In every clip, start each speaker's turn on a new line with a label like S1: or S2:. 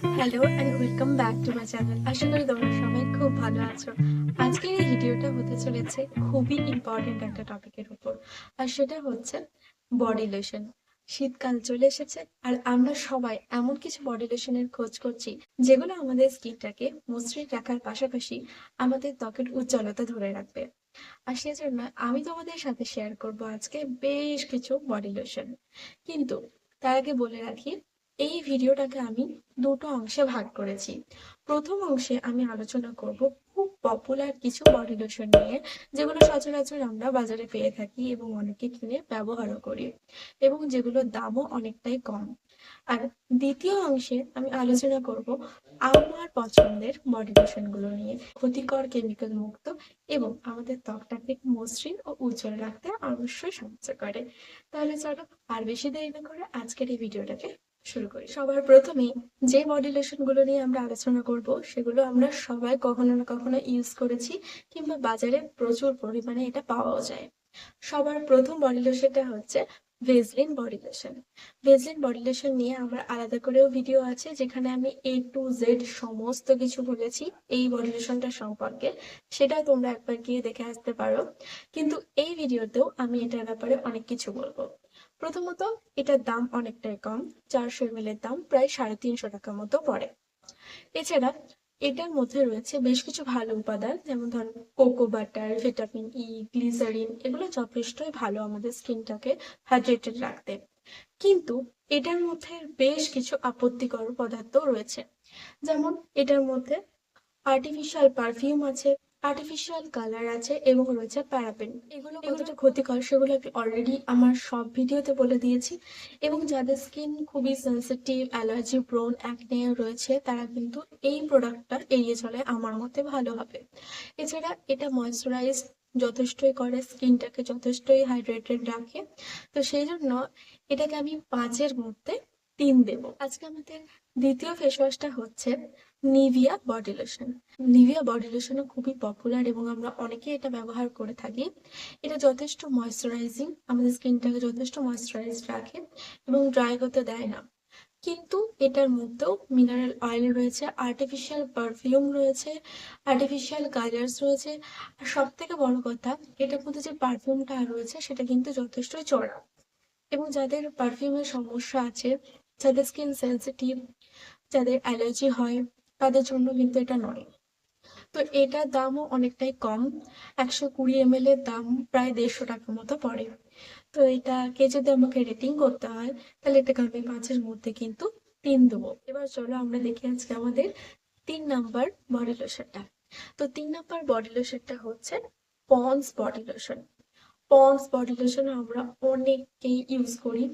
S1: Hello and welcome back to my channel আশা করি তোমরা সবাই খুব ভালো আছো। আজকের এই ভিডিওটা হতে চলেছে খুবই ইম্পর্টেন্ট একটা টপিকের উপর। আর সেটা হচ্ছে বডি লোশন শীতকাল চলে এসেছে আর আমরা সবাই এমন কিছু বডি লোশনের খোঁজ করছি যেগুলো আমাদের স্কিনটাকে মসৃণ রাখার পাশাপাশি আমাদের ত্বকের উজ্জ্বলতা ধরে রাখবে। আর সেজন্য আমি তোমাদের সাথে শেয়ার করব আজকে বেশ কিছু বডি লোশন কিন্তু তার আগে বলে রাখি এই ভিডিওটাকে আমি দুটো অংশে ভাগ করেছি। প্রথম অংশে আমি আলোচনা করব খুব পপুলার কিছু বডি লোশন নিয়ে, যেগুলো সচরাচর আমরা বাজারে পেয়ে থাকি এবং অনেকে কিনে ব্যবহারও করি এবং যেগুলোর দামও অনেকটাই কম। আর দ্বিতীয় অংশে আমি আলোচনা করব আমার পছন্দের বডি লোশনগুলো নিয়ে, ক্ষতিকর কেমিক্যাল মুক্ত এবং আমাদের ত্বকটাকে মসৃণ ও উজ্জ্বল রাখতে অবশ্যই সাহায্য করে। তাহলে চলো আর বেশি দেরি না করে আজকের এই ভিডিওটাকে শুরু করি। সবার প্রথমে যে বডি লোশনগুলো নিয়ে আমরা আলোচনা করব, সেগুলো আমরা সবাই কখনো না কখনো ইউজ করেছি কিংবা বাজারে প্রচুর পরিমাণে এটা পাওয়াও যায়। সবার প্রথম বডি লোশনটা হচ্ছে Vaseline body lotion Vaseline body lotion নিয়ে আমার আলাদা করেও ভিডিও আছে যেখানে আমি এ টু জেড সমস্ত কিছু বলেছি এই বডি লোশনটা সম্পর্কে। সেটা তোমরা একবার গিয়ে দেখে আসতে পারো। কিন্তু এই ভিডিওতেও আমি এটার ব্যাপারে অনেক কিছু বলব। প্রথমত, এটার দাম অনেকটাই কম, চারশো এম এর দাম প্রায় সাড়ে তিনশো টাকা মতো পড়ে। এছাড়া, এটার মধ্যে রয়েছে বেশ কিছু ভালো উপাদান, যেমন ধরুন cocoa butter, vitamin E glycerin, এগুলো যথেষ্টই ভালো আমাদের স্কিনটাকে হাইড্রেটেড রাখতে। কিন্তু, এটার মধ্যে বেশ কিছু আপত্তিকর পদার্থ রয়েছে। যেমন, এটার মধ্যে আর্টিফিশিয়াল পারফিউম আছে আর্টিফিশিয়াল কালার আছে এবং রয়েছে প্যারাবেন এগুলো কতটা ক্ষতিকর সেগুলো আমি অলরেডি আমার সব ভিডিওতে বলে দিয়েছি। এবং যাদের স্কিন খুবই সেন্সিটিভ অ্যালার্জি প্রোন অ্যাকনে রয়েছে তারা কিন্তু এই প্রোডাক্টটা এড়িয়ে চলে আমার মতে ভালো হবে। এছাড়া এটা ময়শ্চারাইজ যথেষ্টই করে স্কিনটাকে যথেষ্টই হাইড্রেটেড রাখে। তো সেই জন্য এটাকে আমি পাঁচের মধ্যে তিন দেব। আজকে আমাদের দ্বিতীয় ফেস ওয়াশটা হচ্ছে Nivea body lotion Nivea body লোশনও খুবই পপুলার এবং আমরা অনেকে এটা ব্যবহার করে থাকি। এটা যথেষ্ট ময়শ্চারাইজিং আমাদের স্কিনটাকে যথেষ্ট ময়শ্চারাইজ রাখে এবং ড্রাই হতে দেয় না। কিন্তু এটার মধ্যেও মিনারেল অয়েল রয়েছে আর্টিফিশিয়াল পারফিউম রয়েছে আর্টিফিশিয়াল কালার্স রয়েছে। আর সব থেকে বড় কথা এটার মধ্যে যে পারফিউমটা রয়েছে সেটা কিন্তু যথেষ্টই চড়া। এবং যাদের পারফিউমের সমস্যা আছে যাদের স্কিন সেন্সিটিভ যাদের অ্যালার্জি হয়, তাদের জন্য কিন্তু এটা নয়। তো এটার দামও অনেকটাই কম। একশো কুড়ি এম এর দাম প্রায় দেড়শো টাকা মতো পড়ে। তো এটাকে যদি আমাকে রেটিং করতে হয়, তাহলে এটাকে আমি পাঁচের মধ্যে কিন্তু তিন দেবো। এবার চলো আমরা দেখি আজকে আমাদের তিন নাম্বার বডি লোশনটা তো তিন নাম্বার বডি লোশনটা হচ্ছে Pond's body lotion Pond's body lotion আমরা অনেকেই ইউজ করি।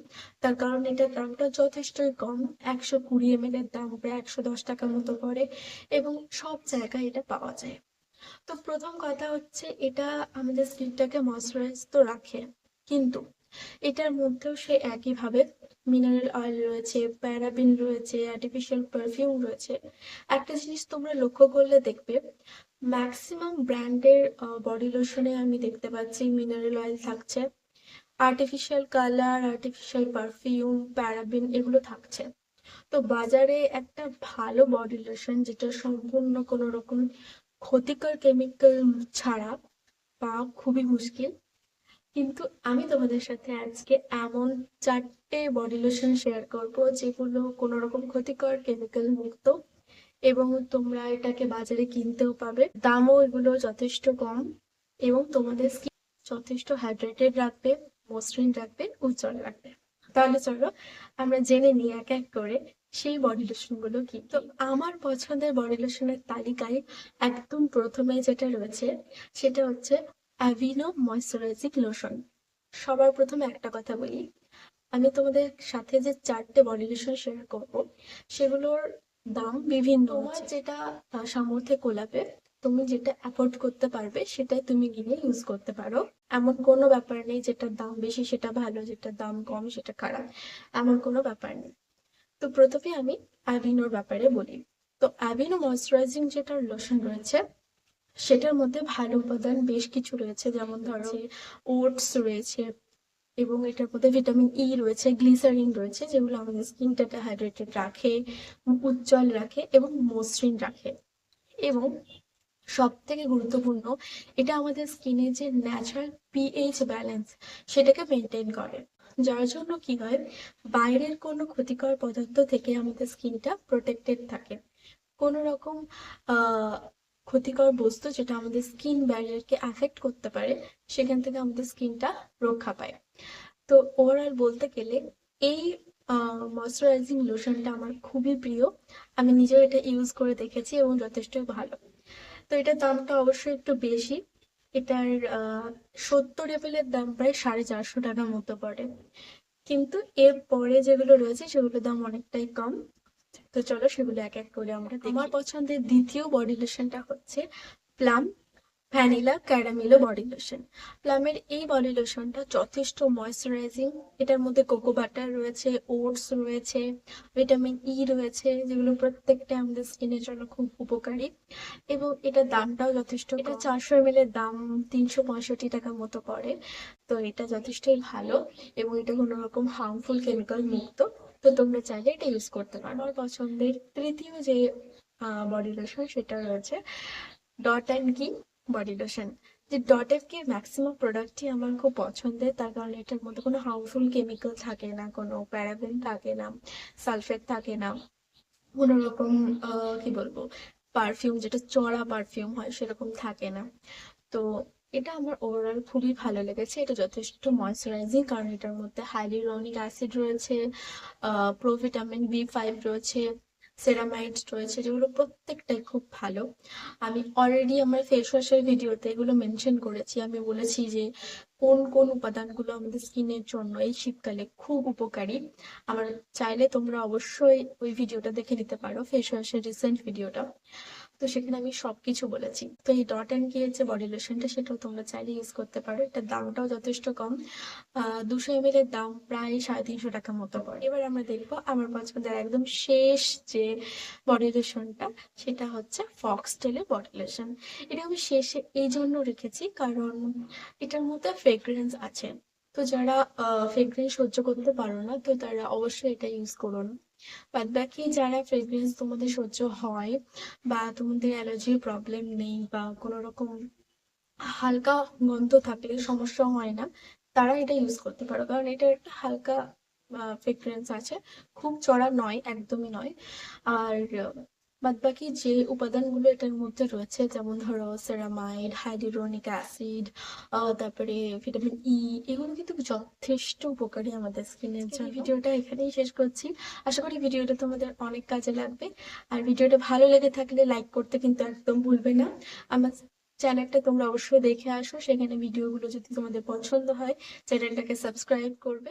S1: তার কারণ এটার দামটা যথেষ্টই কম, একশো কুড়ি এম এর দাম প্রায় একশো দশ টাকার মতো পড়ে এবং সব জায়গায় এটা পাওয়া যায়। তো প্রথম কথা হচ্ছে এটা আমাদের স্কিনটাকে ময়শ্চারাইজ তো রাখে, কিন্তু এটার মধ্যেও সে একইভাবে মিনারেল অয়েল রয়েছে প্যারাবিন রয়েছে আর্টিফিশিয়াল পারফিউম রয়েছে। একটা জিনিস তোমরা লক্ষ্য করলে দেখবে ম্যাক্সিমাম ব্র্যান্ডের বডি লোশনে আমি দেখতে পাচ্ছি মিনারেল অয়েল থাকছে। Artificial colour artificial perfume paraben এগুলো থাকছে। তো বাজারে একটা ভালো বডি লোশন যেটা সম্পূর্ণ কোনো রকম ক্ষতিকর কেমিক্যাল ছাড়া পাওয়া খুবই মুশকিল। কিন্তু আমি তোমাদের সাথে আজকে এমন চারটে বডি লোশন শেয়ার করব যেগুলো কোনো রকম ক্ষতিকর কেমিক্যাল মুক্ত এবং তোমরা এটাকে বাজারে কিনতেও পাবে। দামও এগুলো যথেষ্ট কম এবং তোমাদের স্কিন যথেষ্ট হাইড্রেটেড রাখবে, মসৃণ রাখবে, উজ্জ্বল রাখবে। তাহলে চলো আমরা জেনে নিই এক এক করে সেই বডি লোশনগুলো কি। তো আমার পছন্দের বডি লোশনের তালিকায় একদম প্রথমে যেটা রয়েছে, সেটা হচ্ছে অ্যাভিনো ময়শ্চারাইজিং লোশন সবার প্রথমে একটা কথা বলি। আমি তোমাদের সাথে যে চারটে বডি লোশন শেয়ার করব, সেগুলোর দাম বিভিন্ন তোমার যেটা সামর্থ্যে কোলাবে তুমি যেটা অ্যাফোর্ড করতে পারবে সেটাই তুমি গিয়ে ইউজ করতে পারো। এমন কোনো ব্যাপার নেই যেটার দাম বেশি সেটা ভালো যেটার দাম কম সেটা খারাপ। এমন কোনো ব্যাপার নেই। তো প্রথমে আমি অ্যাভিনোর ব্যাপারে বলি। তো অ্যাভিনো ময়শ্চারাইজিং যেটা লোশন রয়েছে সেটার মধ্যে ভালো উপাদান বেশ কিছু রয়েছে। যেমন ধরো ওটস রয়েছে এবং এটার মধ্যে ভিটামিন ই রয়েছে গ্লিসারিন রয়েছে, যেগুলো আমাদের স্কিনটাকে হাইড্রেটেড রাখে, উজ্জ্বল রাখে এবং মসৃণ রাখে। এবং সব থেকে গুরুত্বপূর্ণ, এটা আমাদের স্কিনের যে ন্যাচারাল পিএইচ ব্যালেন্স সেটাকে মেনটেন করে। যার জন্য কি হয়, বাইরের কোনো ক্ষতিকর পদার্থ থেকে আমাদের স্কিনটা প্রোটেক্টেড থাকে। কোনো রকম ক্ষতিকর বস্তু যেটা আমাদের স্কিন ব্যারিয়ারকে অ্যাফেক্ট করতে পারে, সেখান থেকে আমাদের স্কিনটা রক্ষা পায়। তো ওভারঅল বলতে গেলে এই ময়শ্চারাইজিং লোশনটা আমার খুবই প্রিয়। আমি নিজেও এটা ইউজ করে দেখেছি এবং যথেষ্টই ভালো। তো এটার দামটা অবশ্যই একটু বেশি। এটার সত্তর এমএলের দাম প্রায় সাড়ে চারশো টাকার মতো পড়ে। কিন্তু এর পরে যেগুলো রয়েছে সেগুলোর দাম অনেকটাই কম। তো চলো সেগুলো এক এক করে আমরা। আমার পছন্দের দ্বিতীয় বডি লোশনটা হচ্ছে Plum vanilla caramelo body lotion প্লামের এই বডি লোশনটা যথেষ্ট ময়শ্চারাইজিং এটার মধ্যে কোকো বাটার রয়েছে ওটস রয়েছে ভিটামিন ই রয়েছে যেগুলো প্রত্যেকটা আমাদের স্কিনের জন্য খুব উপকারী। এবং এটার দামটাও যথেষ্ট এটা চারশো এম এর দাম তিনশো পঁয়ষট্টি টাকার মতো পড়ে। তো এটা যথেষ্টই ভালো। এবং এটা কোনো রকম হার্মফুল কেমিক্যাল মুক্ত। তো তোমরা চাইলে এটা ইউজ করতে পারো। আমার পছন্দের তৃতীয় যে বডি লোশন সেটা রয়েছে Dot and Key body lotion যে ডট এফ কে ম্যাক্সিমাম প্রোডাক্টই আমার খুব পছন্দের, তার কারণ এটার মধ্যে কোনো হার্মফুল কেমিক্যাল থাকে না, কোনো প্যারাবেন থাকে না সালফেট থাকে না, কোনো রকম কি বলব পারফিউম যেটা চড়া পারফিউম হয় সেরকম থাকে না। তো এটা আমার ওভারঅল খুবই ভালো লেগেছে। এটা যথেষ্ট ময়শ্চারাইজিং কারণ এটার মধ্যে হাইলিউরনিক অ্যাসিড রয়েছে প্রোভিটামিন বি ফাইভ রয়েছে সেরামাইড রয়েছে, যেগুলো প্রত্যেকটাই খুব ভালো। আমি অলরেডি আমার ফেস ওয়াশের ভিডিওতে এগুলো মেনশন করেছি। আমি বলেছি যে কোন কোন উপাদানগুলো আমাদের স্কিনের জন্য এই শীতকালে খুব উপকারী। আমার চাইলে তোমরা অবশ্যই ওই ভিডিওটা দেখে নিতে পারো ফেস ওয়াশের রিসেন্ট ভিডিওটা তো সেখানে আমি সবকিছু বলেছি। তো এই ডট অ্যান্ড কি যে বডি লোশনটা সেটাও তোমরা চাইলে ইউজ করতে পারো। এটার দামটাও যথেষ্ট কম। দুশো এম এর দাম প্রায় সাড়ে তিনশো টাকার মতো পড়ে। এবার আমরা দেখব আমার পছন্দের একদম শেষ যে বডি লোশনটা সেটা হচ্ছে ফক্সটেলের বডি লোশন এটা আমি শেষে এই জন্য রেখেছি কারণ এটার মধ্যে ফ্রেগ্রেন্স আছে। তো যারা ফ্রেগ্রেন্স সহ্য করতে পারো না, তো তারা অবশ্যই এটা ইউজ করো না বাদ বাকি যারা ফ্রেগ্রেন্স তোমাদের সহ্য হয় বা তোমাদের অ্যালার্জির প্রবলেম নেই বা কোনো রকম হালকা গন্ধ থাকলে সমস্যা হয় না, তারা এটা ইউজ করতে পারো। কারণ এটা একটা হালকা ফ্রেগ্রেন্স আছে। খুব চড়া নয়, একদমই নয়। আর বাদ বাকি যে উপাদানগুলো এটার মধ্যে রয়েছে যেমন ধরো সেরামাইড হাইড্রোনিক অ্যাসিড তারপরে ভিটামিন ই এগুলো কিন্তু যথেষ্ট উপকারী আমাদের স্কিনের জন্য। ভিডিওটা এখানেই শেষ করছি। আশা করি ভিডিওটা তোমাদের অনেক কাজে লাগবে। আর ভিডিওটা ভালো লেগে থাকলে লাইক করতে কিন্তু একদম ভুলবে না। আমার চ্যানেলটা তোমরা অবশ্যই দেখে আসো। সেখানে ভিডিওগুলো যদি তোমাদের পছন্দ হয় চ্যানেলটাকে সাবস্ক্রাইব করবে।